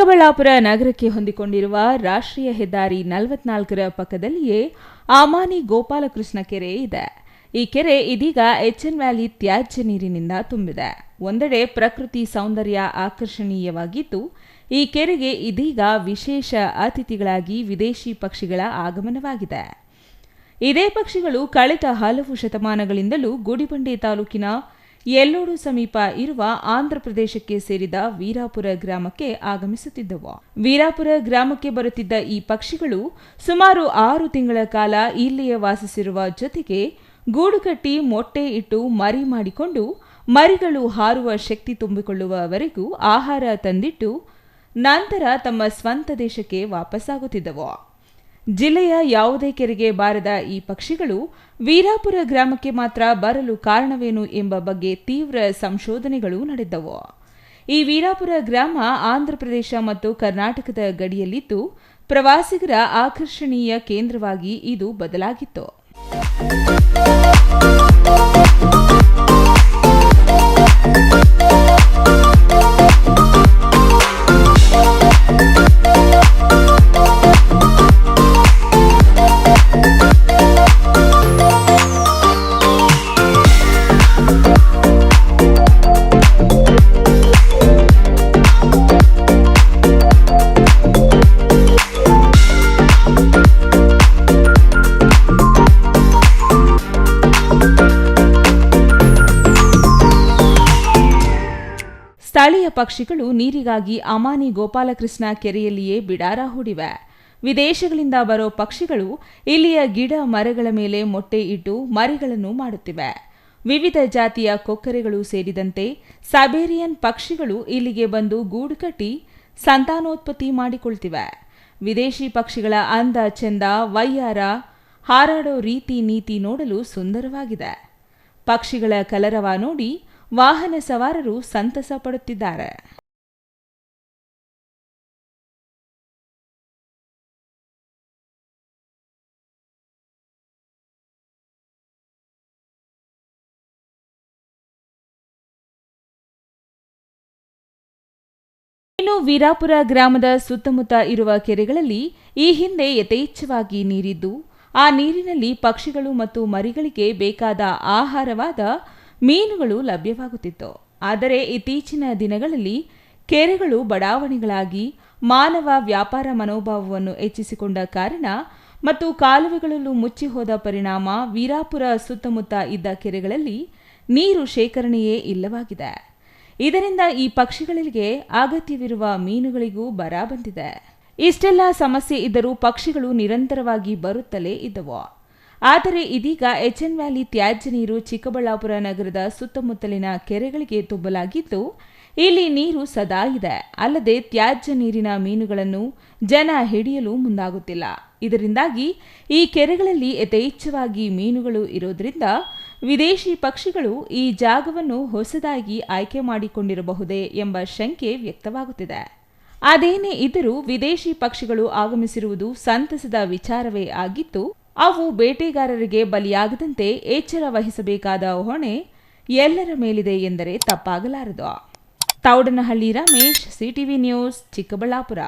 ಚಿಕ್ಕಬಳ್ಳಾಪುರ ನಗರಕ್ಕೆ ಹೊಂದಿಕೊಂಡಿರುವ ರಾಷ್ಟ್ರೀಯ ಹೆದ್ದಾರಿ ನಲವತ್ನಾಲ್ಕರ ಪಕ್ಕದಲ್ಲಿಯೇ ಆಮಾನಿ ಗೋಪಾಲಕೃಷ್ಣ ಕೆರೆ ಇದೆ. ಈ ಕೆರೆ ಇದೀಗ ಎಚ್ಎನ್ ವ್ಯಾಲಿ ತ್ಯಾಜ್ಯ ನೀರಿನಿಂದ ತುಂಬಿದೆ. ಒಂದೆಡೆ ಪ್ರಕೃತಿ ಸೌಂದರ್ಯ ಆಕರ್ಷಣೀಯವಾಗಿದ್ದು, ಈ ಕೆರೆಗೆ ಇದೀಗ ವಿಶೇಷ ಅತಿಥಿಗಳಾಗಿ ವಿದೇಶಿ ಪಕ್ಷಿಗಳ ಆಗಮನವಾಗಿದೆ. ಇದೇ ಪಕ್ಷಿಗಳು ಕಳೆದ ಹಲವು ಶತಮಾನಗಳಿಂದಲೂ ಗುಡಿಬಂಡೆ ತಾಲೂಕಿನ ಯಲ್ಲೋಡು ಸಮೀಪ ಇರುವ ಆಂಧ್ರಪ್ರದೇಶಕ್ಕೆ ಸೇರಿದ ವೀರಾಪುರ ಗ್ರಾಮಕ್ಕೆ ಆಗಮಿಸುತ್ತಿದ್ದವು. ವೀರಾಪುರ ಗ್ರಾಮಕ್ಕೆ ಬರುತ್ತಿದ್ದ ಈ ಪಕ್ಷಿಗಳು ಸುಮಾರು ಆರು ತಿಂಗಳ ಕಾಲ ಇಲ್ಲಿಯೇ ವಾಸಿಸಿರುವ ಜೊತೆಗೆ ಗೂಡು ಕಟ್ಟಿ ಮೊಟ್ಟೆ ಇಟ್ಟು ಮರಿ ಮಾಡಿಕೊಂಡು ಮರಿಗಳು ಹಾರುವ ಶಕ್ತಿ ತುಂಬಿಕೊಳ್ಳುವವರೆಗೂ ಆಹಾರ ತಂದಿಟ್ಟು ನಂತರ ತಮ್ಮ ಸ್ವಂತ ದೇಶಕ್ಕೆ ವಾಪಸ್ಸಾಗುತ್ತಿದ್ದವು. ಜಿಲ್ಲೆಯ ಯಾವುದೇ ಕೆರೆಗೆ ಬಾರದ ಈ ಪಕ್ಷಿಗಳು ವೀರಾಪುರ ಗ್ರಾಮಕ್ಕೆ ಮಾತ್ರ ಬರಲು ಕಾರಣವೇನು ಎಂಬ ಬಗ್ಗೆ ತೀವ್ರ ಸಂಶೋಧನೆಗಳು ನಡೆದವು. ಈ ವೀರಾಪುರ ಗ್ರಾಮ ಆಂಧ್ರಪ್ರದೇಶ ಮತ್ತು ಕರ್ನಾಟಕದ ಗಡಿಯಲ್ಲಿದ್ದು, ಪ್ರವಾಸಿಗರ ಆಕರ್ಷಣೀಯ ಕೇಂದ್ರವಾಗಿ ಇದು ಬದಲಾಗಿತ್ತು. ಸ್ಥಳೀಯ ಪಕ್ಷಿಗಳು ನೀರಿಗಾಗಿ ಅಮಾನಿ ಗೋಪಾಲಕೃಷ್ಣ ಕೆರೆಯಲ್ಲಿಯೇ ಬಿಡಾರ ಹೂಡಿವೆ. ವಿದೇಶಗಳಿಂದ ಬರೋ ಪಕ್ಷಿಗಳು ಇಲ್ಲಿಯ ಗಿಡ ಮರಗಳ ಮೇಲೆ ಮೊಟ್ಟೆ ಇಟ್ಟು ಮರಿಗಳನ್ನು ಮಾಡುತ್ತಿವೆ. ವಿವಿಧ ಜಾತಿಯ ಕೊಕ್ಕರೆಗಳು ಸೇರಿದಂತೆ ಸಬೇರಿಯನ್ ಪಕ್ಷಿಗಳು ಇಲ್ಲಿಗೆ ಬಂದು ಗೂಡು ಕಟ್ಟಿ ಸಂತಾನೋತ್ಪತ್ತಿ ಮಾಡಿಕೊಳ್ತಿವೆ. ವಿದೇಶಿ ಪಕ್ಷಿಗಳ ಅಂದ ಚೆಂದ ವಯ್ಯಾರ ಹಾರಾಡೋ ರೀತಿ ನೀತಿ ನೋಡಲು ಸುಂದರವಾಗಿದೆ. ಪಕ್ಷಿಗಳ ಕಲರವ ನೋಡಿ ವಾಹನ ಸವಾರರು ಸಂತಸ ಪಡುತ್ತಿದ್ದಾರೆ. ಇನ್ನು ವೀರಾಪುರ ಗ್ರಾಮದ ಸುತ್ತಮುತ್ತ ಇರುವ ಕೆರೆಗಳಲ್ಲಿ ಈ ಹಿಂದೆ ಯಥೇಚ್ಛವಾಗಿ ನೀರಿದ್ದು, ಆ ನೀರಿನಲ್ಲಿ ಪಕ್ಷಿಗಳು ಮತ್ತು ಮರಿಗಳಿಗೆ ಬೇಕಾದ ಆಹಾರವಾದ ಮೀನುಗಳು ಲಭ್ಯವಾಗುತ್ತಿತ್ತು. ಆದರೆ ಇತ್ತೀಚಿನ ದಿನಗಳಲ್ಲಿ ಕೆರೆಗಳು ಬಡಾವಣೆಗಳಾಗಿ, ಮಾನವ ವ್ಯಾಪಾರ ಮನೋಭಾವವನ್ನು ಹೆಚ್ಚಿಸಿಕೊಂಡ ಕಾರಣ ಮತ್ತು ಕಾಲುವೆಗಳಲ್ಲೂ ಮುಚ್ಚಿ ಹೋದ ಪರಿಣಾಮ ವೀರಾಪುರ ಸುತ್ತಮುತ್ತ ಇದ್ದ ಕೆರೆಗಳಲ್ಲಿ ನೀರು ಶೇಖರಣೆಯೇ ಇಲ್ಲವಾಗಿದೆ. ಇದರಿಂದ ಈ ಪಕ್ಷಿಗಳಿಗೆ ಅಗತ್ಯವಿರುವ ಮೀನುಗಳಿಗೂ ಬರ ಬಂದಿದೆ. ಇಷ್ಟೆಲ್ಲ ಸಮಸ್ಯೆ ಇದ್ದರೂ ಪಕ್ಷಿಗಳು ನಿರಂತರವಾಗಿ ಬರುತ್ತಲೇ ಇದ್ದವು. ಆದರೆ ಇದೀಗ ಎಚ್ಎನ್ ವ್ಯಾಲಿ ತ್ಯಾಜ್ಯ ನೀರು ಚಿಕ್ಕಬಳ್ಳಾಪುರ ನಗರದ ಸುತ್ತಮುತ್ತಲಿನ ಕೆರೆಗಳಿಗೆ ತುಂಬಲಾಗಿದ್ದು, ಇಲ್ಲಿ ನೀರು ಸದಾ ಇದೆ. ಅಲ್ಲದೆ ತ್ಯಾಜ್ಯ ನೀರಿನ ಮೀನುಗಳನ್ನು ಜನ ಹಿಡಿಯಲು ಮುಂದಾಗುತ್ತಿಲ್ಲ. ಇದರಿಂದಾಗಿ ಈ ಕೆರೆಗಳಲ್ಲಿ ಯಥೇಚ್ಛವಾಗಿ ಮೀನುಗಳು ಇರೋದ್ರಿಂದ ವಿದೇಶಿ ಪಕ್ಷಿಗಳು ಈ ಜಾಗವನ್ನು ಹೊಸದಾಗಿ ಆಯ್ಕೆ ಮಾಡಿಕೊಂಡಿರಬಹುದೇ ಎಂಬ ಶಂಕೆ ವ್ಯಕ್ತವಾಗುತ್ತಿದೆ. ಅದೇನೇ ಇದ್ದರೂ ವಿದೇಶಿ ಪಕ್ಷಿಗಳು ಆಗಮಿಸಿರುವುದು ಸಂತಸದ ವಿಚಾರವೇ ಆಗಿತ್ತು. ಅವು ಬೇಟೆಗಾರರಿಗೆ ಬಲಿಯಾಗದಂತೆ ಎಚ್ಚರ ವಹಿಸಬೇಕಾದ ಹೊಣೆ ಎಲ್ಲರ ಮೇಲಿದೆ ಎಂದರೆ ತಪ್ಪಾಗಲಾರದು. Thoudanahalli Ramesh, CTV news, Chikkaballapur.